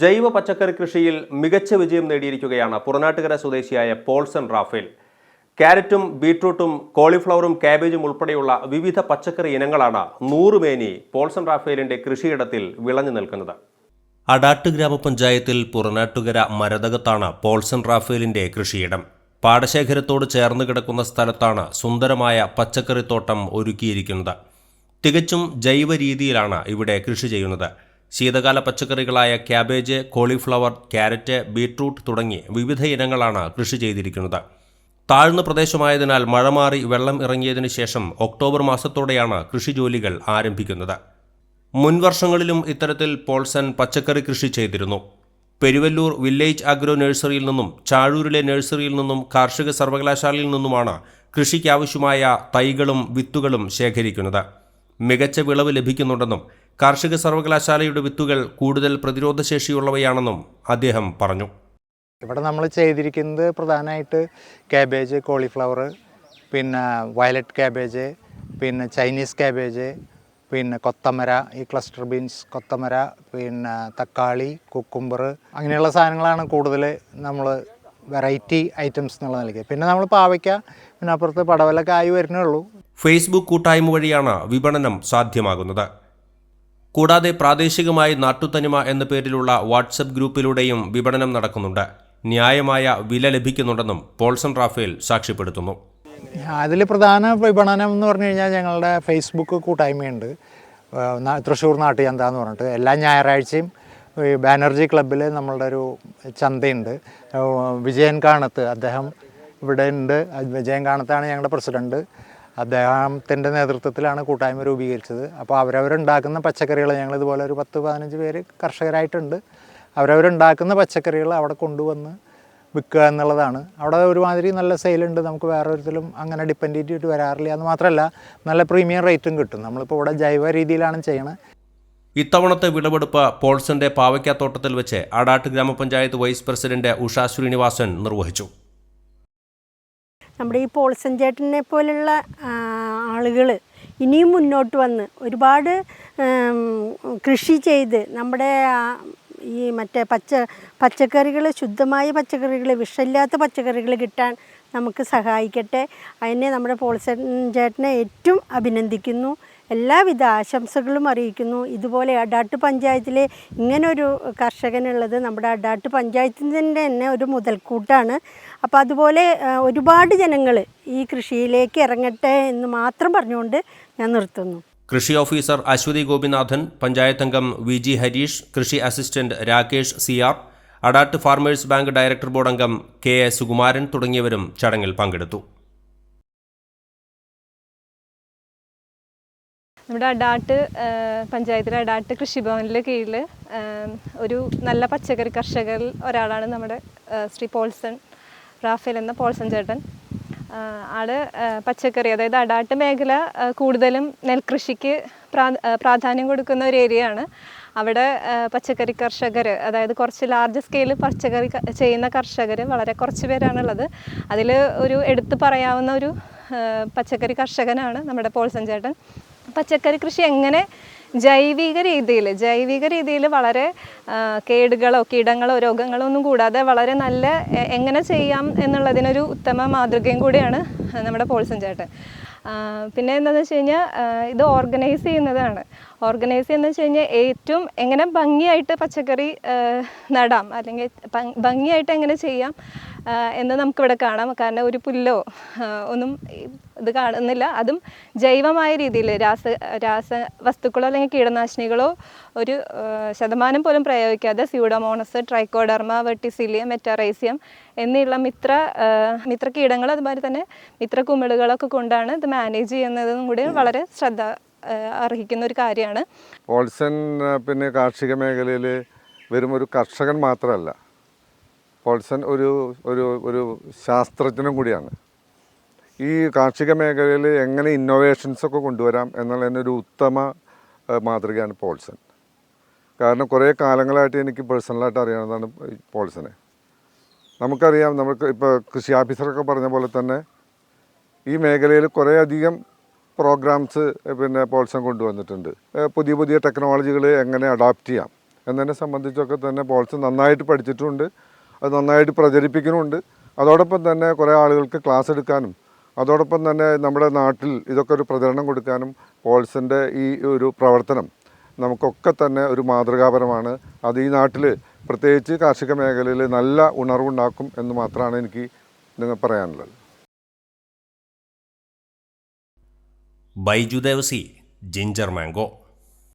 ജൈവ പച്ചക്കറി കൃഷിയിൽ മികച്ച വിജയം നേടിയിരിക്കുകയാണ് പുറനാട്ടുകര സ്വദേശിയായ പോൾസൺ റാഫേൽ. ക്യാരറ്റും ബീട്രൂട്ടും കോളിഫ്ലവറും കാബേജും ഉൾപ്പെടെയുള്ള വിവിധ പച്ചക്കറി ഇനങ്ങളാണ് നൂറുമേനി പോൾസൺ റാഫേലിന്റെ കൃഷിയിടത്തിൽ വിളഞ്ഞു നിൽക്കുന്നത്. അടാട്ട് ഗ്രാമപഞ്ചായത്തിൽ പുറനാട്ടുകര മരതകത്താണ് പോൾസൺ റാഫേലിന്റെ കൃഷിയിടം. പാടശേഖരത്തോട് ചേർന്ന് കിടക്കുന്ന സ്ഥലത്താണ് സുന്ദരമായ പച്ചക്കറിത്തോട്ടം ഒരുക്കിയിരിക്കുന്നത്. തികച്ചും ജൈവ രീതിയിലാണ് ഇവിടെ കൃഷി ചെയ്യുന്നത്. ശീതകാല പച്ചക്കറികളായ ക്യാബേജ് കോളിഫ്ലവർ ക്യാരറ്റ് ബീട്രൂട്ട് തുടങ്ങി വിവിധ ഇനങ്ങളാണ് കൃഷി ചെയ്തിരിക്കുന്നത്. താഴ്ന്ന പ്രദേശമായതിനാൽ മഴ മാറി വെള്ളം ഇറങ്ങിയതിനു ശേഷം ഒക്ടോബർ മാസത്തോടെയാണ് കൃഷി ജോലികൾ ആരംഭിക്കുന്നത്. മുൻവർഷങ്ങളിലും ഇത്തരത്തിൽ പോൾസൺ പച്ചക്കറി കൃഷി ചെയ്തിരുന്നു. പെരുവല്ലൂർ വില്ലേജ് അഗ്രോ നഴ്സറിയിൽ നിന്നും ചാഴൂരിലെ നഴ്സറിയിൽ നിന്നും കാർഷിക സർവകലാശാലയിൽ നിന്നുമാണ് കൃഷിക്കാവശ്യമായ തൈകളും വിത്തുകളും ശേഖരിക്കുന്നത്. മികച്ച വിളവ് ലഭിക്കുന്നുണ്ടെന്നും കാർഷിക സർവകലാശാലയുടെ വിത്തുകൾ കൂടുതൽ പ്രതിരോധശേഷിയുള്ളവയാണെന്നും അദ്ദേഹം പറഞ്ഞു. ഇവിടെ നമ്മൾ ചെയ്തിരിക്കുന്നത് പ്രധാനമായിട്ട് കാബേജ് കോളിഫ്ലവർ പിന്നെ വയലറ്റ് കാബേജ് പിന്നെ ചൈനീസ് കാബേജ് പിന്നെ കൊത്തമര ഈ ക്ലസ്റ്റർ ബീൻസ് കൊത്തമര പിന്നെ തക്കാളി കുക്കുംബർ അങ്ങനെയുള്ള സാധനങ്ങളാണ് കൂടുതൽ നമ്മൾ വെറൈറ്റി ഐറ്റംസ് എന്നുള്ള നിലയ്ക്ക്. പിന്നെ നമ്മൾ പാവയ്ക്ക പിന്നെ അപ്പുറത്ത് പടവലൊക്കെ ആയി വരുന്നേ ഉള്ളൂ. ഫേസ്ബുക്ക് കൂട്ടായ്മ വഴിയാണ് വിപണനം സാധ്യമാകുന്നത്. കൂടാതെ പ്രാദേശികമായി നാട്ടുതനിമ എന്ന പേരിലുള്ള വാട്സപ്പ് ഗ്രൂപ്പിലൂടെയും വിപണനം നടക്കുന്നുണ്ട്. ന്യായമായ വില ലഭിക്കുന്നുണ്ടെന്നും പോൾസൺ റാഫേൽ സാക്ഷ്യപ്പെടുത്തുന്നു. അതിൽ പ്രധാന വിപണനം എന്ന് പറഞ്ഞു കഴിഞ്ഞാൽ ഞങ്ങളുടെ ഫേസ്ബുക്ക് കൂട്ടായ്മയുണ്ട്. തൃശ്ശൂർ നാട്ടുചന്ത എന്ന് പറഞ്ഞിട്ട്. എല്ലാ ഞായറാഴ്ചയും ഈ ബാനർജി ക്ലബ്ബിൽ നമ്മളുടെ ഒരു ചന്തയുണ്ട്. വിജയൻ കാണത്ത് അദ്ദേഹം ഇവിടെ ഉണ്ട്. വിജയൻ കാണത്താണ് ഞങ്ങളുടെ പ്രസിഡന്റ് അദ്ദേഹത്തിന്റെ നേതൃത്വത്തിലാണ് കൂട്ടായ്മ രൂപീകരിച്ചത്. അപ്പോൾ അവരവരുണ്ടാക്കുന്ന പച്ചക്കറികൾ ഞങ്ങൾ ഇതുപോലെ ഒരു പത്ത് പതിനഞ്ച് പേര് കർഷകരായിട്ടുണ്ട്. അവരവരുണ്ടാക്കുന്ന പച്ചക്കറികൾ അവിടെ കൊണ്ടുവന്ന് വിൽക്കുക എന്നുള്ളതാണ്. അവിടെ ഒരുമാതിരി നല്ല സെയിലുണ്ട്. നമുക്ക് വേറെ ഒരിക്കലും അങ്ങനെ ഡിപ്പെൻഡ് വരാറില്ല എന്ന് മാത്രമല്ല നല്ല പ്രീമിയം റേറ്റും കിട്ടും. നമ്മളിപ്പോൾ ഇവിടെ ജൈവ രീതിയിലാണ് ചെയ്യണത് ഇത്തവണത്തെ വിളവെടുപ്പ് പോൾസന്റെ പാവയ്ക്കാത്തോട്ടത്തിൽ വെച്ച് ആടാട്ട് ഗ്രാമപഞ്ചായത്ത് വൈസ് പ്രസിഡന്റ് ഉഷ ശ്രീനിവാസൻ നിർവഹിച്ചു. നമ്മുടെ ഈ പോൾസൻ ചേട്ടനെ പോലുള്ള ആളുകൾ ഇനിയും മുന്നോട്ട് വന്ന് ഒരുപാട് കൃഷി ചെയ്ത് നമ്മുടെ ഈ മറ്റേ പച്ച പച്ചക്കറികൾ ശുദ്ധമായ പച്ചക്കറികൾ വിഷമില്ലാത്ത പച്ചക്കറികൾ കിട്ടാൻ നമുക്ക് സഹായിക്കട്ടെ. അതിനെ നമ്മുടെ പോൾസൻ ചേട്ടനെ ഏറ്റവും അഭിനന്ദിക്കുന്നു. എല്ലാവിധ ആശംസകളും അറിയിക്കുന്നു. ഇതുപോലെ അടാട്ട് പഞ്ചായത്തിലെ ഇങ്ങനൊരു കർഷകനുള്ളത് നമ്മുടെ അടാട്ട് പഞ്ചായത്തിന്റെ തന്നെ ഒരു മുതൽക്കൂട്ടാണ്. അപ്പോൾ അതുപോലെ ഒരുപാട് ജനങ്ങൾ ഈ കൃഷിയിലേക്ക് ഇറങ്ങട്ടെ എന്ന് മാത്രം പറഞ്ഞുകൊണ്ട് ഞാൻ നിർത്തുന്നു. കൃഷി ഓഫീസർ അശ്വതി ഗോപിനാഥൻ പഞ്ചായത്ത് അംഗം വി ജി ഹരീഷ് കൃഷി assistant Rakesh C R Adat farmers bank director board അംഗം കെ എ സുകുമാരൻ തുടങ്ങിയവരും ചടങ്ങിൽ പങ്കെടുത്തു. നമ്മുടെ അടാട്ട് പഞ്ചായത്തിലെ അടാട്ട് കൃഷിഭവനിലെ കീഴിൽ ഒരു നല്ല പച്ചക്കറി കർഷകരിൽ ഒരാളാണ് നമ്മുടെ ശ്രീ പോൾസൺ റാഫേൽ എന്ന പോൾസൺ ചേട്ടൻ. ആൾ പച്ചക്കറി അതായത് അടാട്ട് മേഖല കൂടുതലും നെൽകൃഷിക്ക് പ്രാ പ്രാധാന്യം കൊടുക്കുന്ന ഒരു ഏരിയ ആണ് അവിടെ പച്ചക്കറി കർഷകർ അതായത് കുറച്ച് ലാർജ് സ്കെയിലിൽ പച്ചക്കറി ചെയ്യുന്ന കർഷകർ വളരെ കുറച്ച് പേരാണുള്ളത്. അതിൽ ഒരു എടുത്തു പറയാവുന്ന ഒരു പച്ചക്കറി കർഷകനാണ് നമ്മുടെ പോൾസൻ ചേട്ടൻ. പച്ചക്കറി കൃഷി എങ്ങനെ ജൈവിക രീതിയിൽ ജൈവിക രീതിയിൽ വളരെ കേടുകളോ കീടങ്ങളോ രോഗങ്ങളോ ഒന്നും കൂടാതെ വളരെ നല്ല എങ്ങനെ ചെയ്യാം എന്നുള്ളതിനൊരു ഉത്തമ മാതൃകയും കൂടിയാണ് നമ്മുടെ പോൾസൻ ചേട്ടൻ പിന്നെ എന്താണെന്ന് വെച്ച് കഴിഞ്ഞാൽ ഇത് ഓർഗനൈസ് ചെയ്യുന്നതാണ്. ഓർഗനൈസ് ചെയ്യുന്നത് വെച്ച് കഴിഞ്ഞാൽ ഏറ്റവും എങ്ങനെ ഭംഗിയായിട്ട് പച്ചക്കറി നടാം അല്ലെങ്കിൽ ഭംഗിയായിട്ട് എങ്ങനെ ചെയ്യാം എന്ന് നമുക്കിവിടെ കാണാം. കാരണം ഒരു പുല്ലോ ഒന്നും ഇത് കാണുന്നില്ല. അതും ജൈവമായ രീതിയിൽ രാസ രാസ വസ്തുക്കളോ അല്ലെങ്കിൽ കീടനാശിനികളോ ഒരു ശതമാനം പോലും പ്രയോഗിക്കാതെ സ്യൂഡോമോണസ് ട്രൈക്കോഡർമ വെട്ടിസിലിയം മെറ്റാറൈസിയം എന്നുള്ള മിത്ര മിത്ര കീടങ്ങൾ അതുപോലെ തന്നെ മിത്ര കുമിളുകളൊക്കെ കൊണ്ടാണ് ഇത് മാനേജ് ചെയ്യുന്നതും കൂടി വളരെ ശ്രദ്ധ അർഹിക്കുന്ന ഒരു കാര്യമാണ്. പോൾസൺ പിന്നെ കാർഷിക മേഖലയിൽ വെറും ഒരു കർഷകൻ മാത്രമല്ല. പോൾസൺ ഒരു ഒരു ഒരു ശാസ്ത്രജ്ഞനും കൂടിയാണ്. ഈ കാർഷിക മേഖലയിൽ എങ്ങനെ ഇന്നോവേഷൻസ് ഒക്കെ കൊണ്ടുവരാം എന്നുള്ളതിന് ഒരു ഉത്തമ മാതൃകയാണ് പോൾസൺ. കാരണം കുറേ കാലങ്ങളായിട്ട് എനിക്ക് പേഴ്സണലായിട്ട് അറിയാവുന്നതാണ് പോൾസനെ. നമുക്കറിയാം നമുക്ക് ഇപ്പോൾ കൃഷി ഓഫീസറൊക്കെ പറഞ്ഞ പോലെ തന്നെ ഈ മേഖലയിൽ കുറേ അധികം പ്രോഗ്രാംസ് പിന്നെ പോൾസൺ കൊണ്ടുവന്നിട്ടുണ്ട്. പുതിയ പുതിയ ടെക്നോളജികൾ എങ്ങനെ അഡാപ്റ്റ് ചെയ്യാം എന്നതിനെ സംബന്ധിച്ചൊക്കെ തന്നെ പോൾസൺ നന്നായിട്ട് പഠിച്ചിട്ടുണ്ട്. അത് നന്നായിട്ട് പ്രചരിപ്പിക്കുന്നുമുണ്ട് അതോടൊപ്പം തന്നെ കുറേ ആളുകൾക്ക് ക്ലാസ് എടുക്കാനും അതോടൊപ്പം തന്നെ നമ്മുടെ നാട്ടിൽ ഇതൊക്കെ ഒരു പ്രചരണം കൊടുക്കാനും പോൾസിന്റെ ഈ ഒരു പ്രവർത്തനം നമുക്കൊക്കെ തന്നെ ഒരു മാതൃകാപരമാണ്. അത് ഈ നാട്ടിൽ പ്രത്യേകിച്ച് കാർഷിക മേഖലയിൽ നല്ല ഉണർവുണ്ടാക്കും എന്ന് മാത്രമാണ് എനിക്ക് നിങ്ങൾ പറയാനുള്ളത്. Baiju Devasi ginger mango